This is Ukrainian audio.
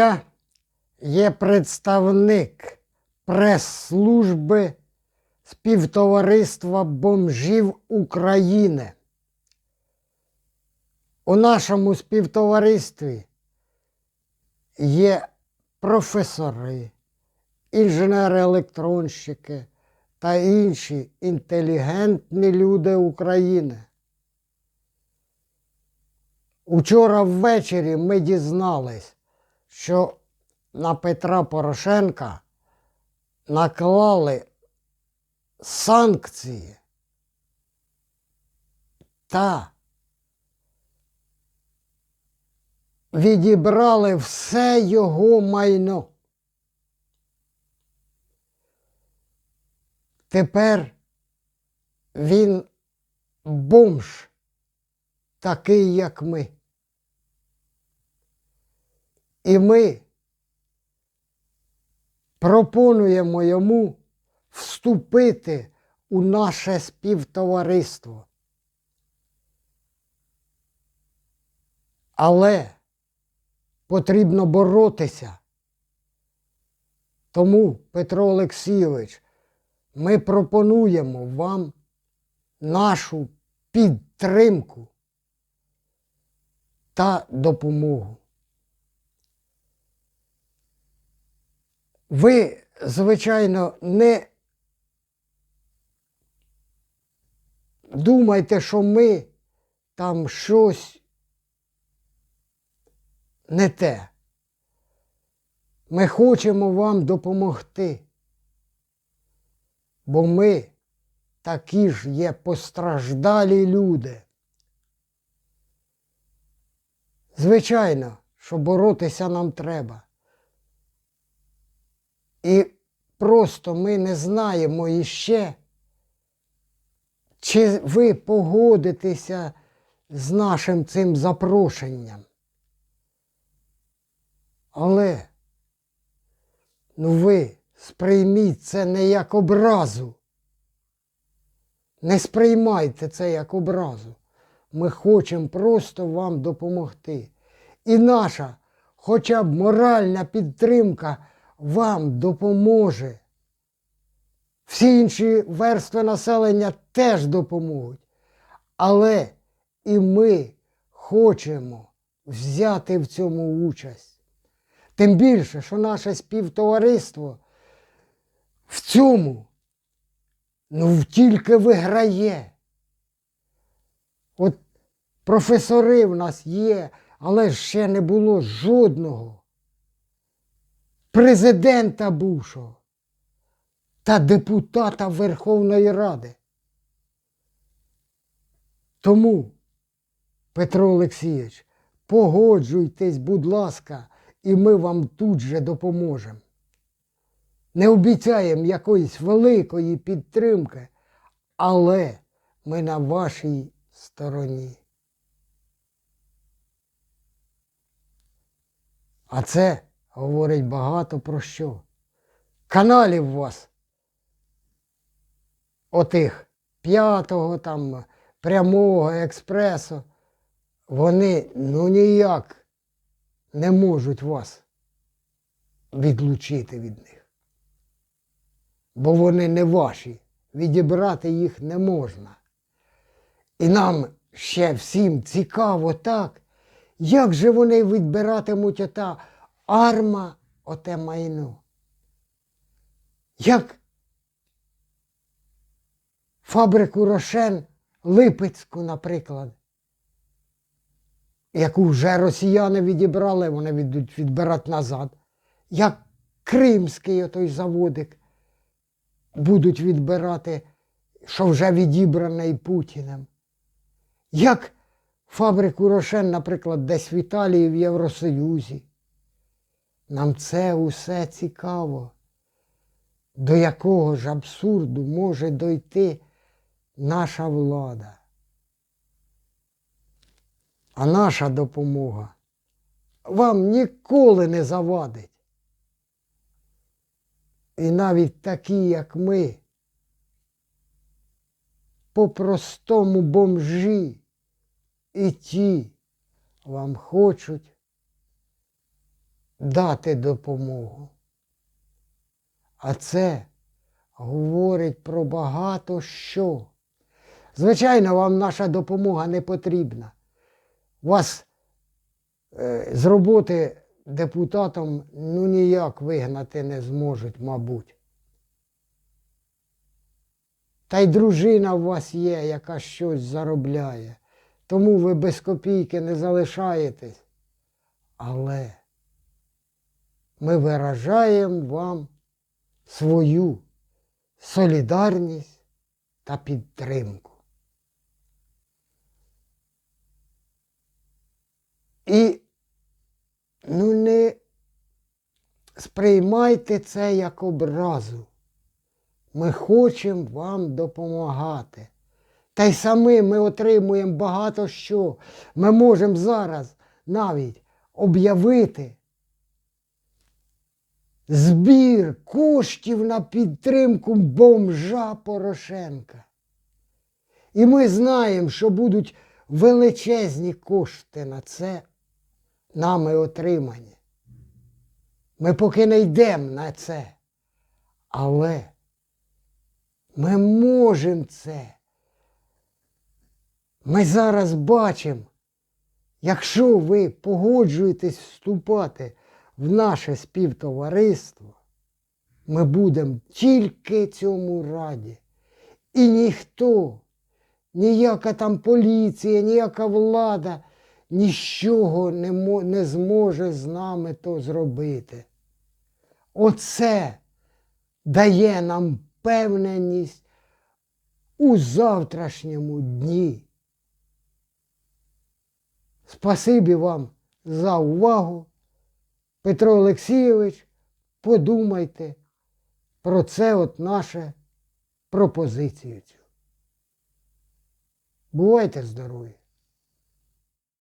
Я є представник прес-служби співтовариства бомжів України. У нашому співтоваристві є професори, інженери-електронщики та інші інтелігентні люди України. Учора ввечері ми дізнались, що на Петра Порошенка наклали санкції та відібрали все його майно. Тепер він бомж, такий, як ми. І ми пропонуємо йому вступити у наше співтовариство. Але потрібно боротися. Тому, Петро Олексійович, ми пропонуємо вам нашу підтримку та допомогу. Ви, звичайно, не думайте, що ми там щось не те. Ми хочемо вам допомогти, бо ми такі ж є постраждалі люди. Звичайно, що боротися нам треба. І просто ми не знаємо іще, чи ви погодитеся з нашим цим запрошенням. Але ну ви сприйміть це не як образу. Не сприймайте це як образу. Ми хочемо просто вам допомогти. І наша хоча б моральна підтримка вам допоможе. Всі інші верстви населення теж допоможуть. Але і ми хочемо взяти в цьому участь. Тим більше, що наше співтовариство в цьому ну, тільки виграє. От професори в нас є, але ще не було жодного президента бувшого та депутата Верховної Ради. Тому, Петро Олексійович, погоджуйтесь, будь ласка, і ми вам тут же допоможемо. Не обіцяємо якоїсь великої підтримки, але ми на вашій стороні. А це говорить багато про що. Каналів у вас отих п'ятого там прямого експресу, вони ну ніяк не можуть вас відлучити від них. Бо вони не ваші, відібрати їх не можна. І нам ще всім цікаво так, як же вони відбиратимуть ота арма, оте майно. Як фабрику Рошен Липецьку, наприклад, яку вже росіяни відібрали, вони відуть відбирати назад. Як Кримський отой заводик будуть відбирати, що вже відібраний Путіним. Як фабрику Рошен, наприклад, десь в Італії в Євросоюзі. Нам це усе цікаво. До якого ж абсурду може дойти наша влада? А наша допомога вам ніколи не завадить. І навіть такі, як ми, по-простому бомжі, і ті вам хочуть дати допомогу. А це говорить про багато що. Звичайно, вам наша допомога не потрібна. Вас е, з роботи депутатом ну ніяк вигнати не зможуть, мабуть. Та й дружина у вас є, яка щось заробляє. Тому ви без копійки не залишаєтесь. Але ми виражаємо вам свою солідарність та підтримку. І ну не сприймайте це як образу. Ми хочемо вам допомагати. Та й самі ми отримуємо багато що. Ми можемо зараз навіть об'явити збір коштів на підтримку бомжа Порошенка. І ми знаємо, що будуть величезні кошти на це нами отримані. Ми поки не йдемо на це. Але ми можемо це. Ми зараз бачимо, якщо ви погоджуєтесь вступати в наше співтовариство, ми будемо тільки цьому раді. І ніхто, ніяка там поліція, ніяка влада нічого не, не зможе з нами то зробити. Оце дає нам впевненість у завтрашньому дні. Спасибі вам за увагу. Петро Олексійович, подумайте про це от наше пропозицію. Бувайте здорові!